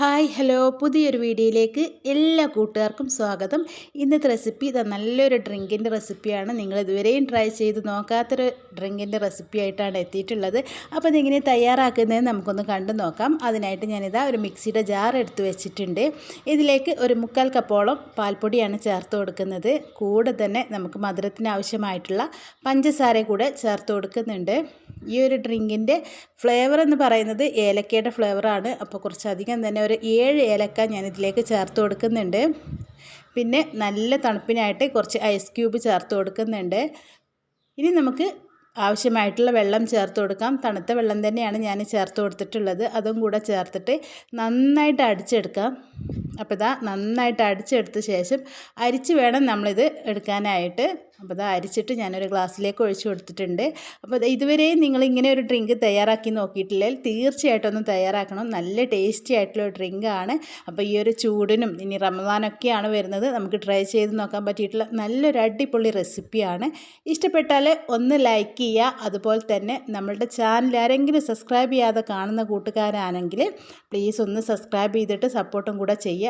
Hi hello. പുതിയൊരു വീഡിയോയിലേക്ക് എല്ലാ കൂട്ടുകാർക്കും സ്വാഗതം. ഇന്നത്തെ റെസിപ്പി ഇത് നല്ലൊരു ഡ്രിങ്കിന്റെ റെസിപ്പിയാണ്. നിങ്ങൾ ഇതുവരെയും ട്രൈ ചെയ്ത് നോക്കാത്തൊരു ഡ്രിങ്കിന്റെ റെസിപ്പി ആയിട്ടാണ് എത്തിയിട്ടുള്ളത്. അപ്പോൾ ഇതെങ്ങനെ തയ്യാറാക്കുന്നതെന്ന് നമുക്കൊന്ന് കണ്ടു നോക്കാം. അതിനായിട്ട് ഞാനിതാ ഒരു മിക്സിയുടെ ജാർ എടുത്ത് വെച്ചിട്ടുണ്ട്. ഇതിലേക്ക് ഒരു മുക്കാൽ കപ്പോളം പാൽപ്പൊടിയാണ് ചേർത്ത് കൊടുക്കുന്നത്. കൂടെ തന്നെ നമുക്ക് മധുരത്തിന് ആവശ്യമായിട്ടുള്ള പഞ്ചസാര കൂടെ ചേർത്ത് കൊടുക്കുന്നുണ്ട്. ഈ ഒരു ഡ്രിങ്കിന്റെ ഫ്ലേവർ എന്ന് പറയുന്നത് ഏലക്കയുടെ ഫ്ലേവറാണ്. അപ്പോൾ കുറച്ചധികം തന്നെ ഒരു ഏഴ് ഏലക്ക ഞാൻ ഇതിലേക്ക് ചേർത്ത് കൊടുക്കുന്നുണ്ട്. പിന്നെ നല്ല തണുപ്പിനായിട്ട് കുറച്ച് ഐസ് ക്യൂബ് ചേർത്ത് കൊടുക്കുന്നുണ്ട്. ഇനി നമുക്ക് ആവശ്യമായിട്ടുള്ള വെള്ളം ചേർത്ത് കൊടുക്കാം. തണുത്ത വെള്ളം തന്നെയാണ് ഞാൻ ചേർത്ത് കൊടുത്തിട്ടുള്ളത്. അതും കൂടെ ചേർത്തിട്ട് നന്നായിട്ട് അടിച്ചെടുക്കാം. അപ്പോൾ ഇതാ നന്നായിട്ട് അടിച്ചെടുത്ത ശേഷം അരിച്ച് വേണം നമ്മളിത് എടുക്കാനായിട്ട്. അപ്പോൾ ഇത് അരിച്ചിട്ട് ഞാനൊരു ഗ്ലാസ്സിലേക്ക് ഒഴിച്ചു കൊടുത്തിട്ടുണ്ട്. അപ്പോൾ ഇതുവരെയും നിങ്ങൾ ഇങ്ങനെ ഒരു ഡ്രിങ്ക് തയ്യാറാക്കി നോക്കിയിട്ടില്ലെങ്കിൽ തീർച്ചയായിട്ടും ഒന്ന് തയ്യാറാക്കണം. നല്ല ടേസ്റ്റി ആയിട്ടുള്ള ഡ്രിങ്കാണ് അപ്പോൾ ഈ ഒരു ചൂടിനും ഇനി റമദാനൊക്കെയാണ് വരുന്നത്. നമുക്ക് ട്രൈ ചെയ്ത് നോക്കാൻ പറ്റിയിട്ടുള്ള നല്ലൊരു അടിപൊളി റെസിപ്പിയാണ് ഇഷ്ടപ്പെട്ടാൽ ഒന്ന് ലൈക്ക് ചെയ്യുക. അതുപോലെ തന്നെ നമ്മളുടെ ചാനൽ ആരെങ്കിലും സബ്സ്ക്രൈബ് ചെയ്യാതെ കാണുന്ന കൂട്ടുകാരാണെങ്കിൽ പ്ലീസ് ഒന്ന് സബ്സ്ക്രൈബ് ചെയ്തിട്ട് സപ്പോർട്ടും കൂടെ ചെയ്യുക.